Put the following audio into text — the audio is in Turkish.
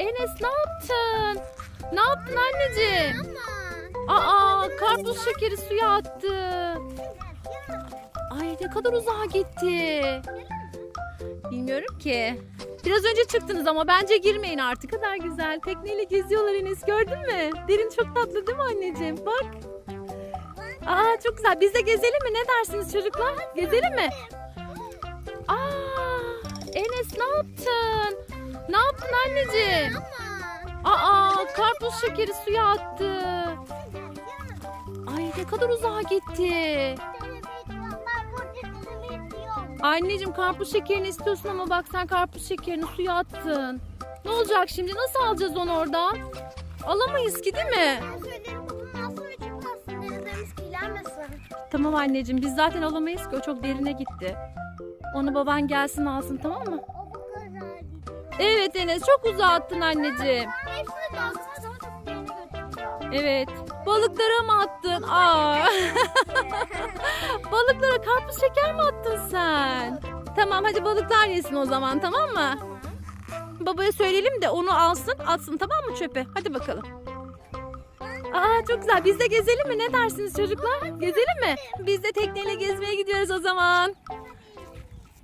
Enes ne yaptın? Ne yaptın anneciğim? Aa karpuz şekeri suya attı. Ay ne kadar uzağa gitti. Bilmiyorum ki. Biraz önce çıktınız ama bence girmeyin artık. kadar güzel. Tekneyle geziyorlar Enes gördün mü? Derin çok tatlı değil mi anneciğim? Bak. Aa çok güzel. Biz de gezelim mi? Ne dersiniz çocuklar? Gezelim mi? Aa Enes ne yaptın? Ne yaptın anneciğim? Aa karpuz şekeri suya attı. Ay ne kadar uzağa gitti. Anneciğim karpuz şekerini istiyorsun ama bak sen karpuz şekerini suya attın. Ne olacak şimdi? Nasıl alacağız onu oradan? Alamayız ki değil mi? Tamam anneciğim biz zaten alamayız ki o çok derine gitti. Onu baban gelsin alsın tamam mı? Evet Enes çok uzağa attın anneciğim. Evet. Balıklara mı attın? Aa. Balıklara karpuz şeker mi attın sen? Tamam hadi balıklar yesin o zaman tamam mı? Babaya söyleyelim de onu alsın atsın tamam mı çöpe? Hadi bakalım. Aa çok güzel. Biz de gezelim mi? Ne dersiniz çocuklar? Gezelim mi? Biz de tekneyle gezmeye gidiyoruz o zaman.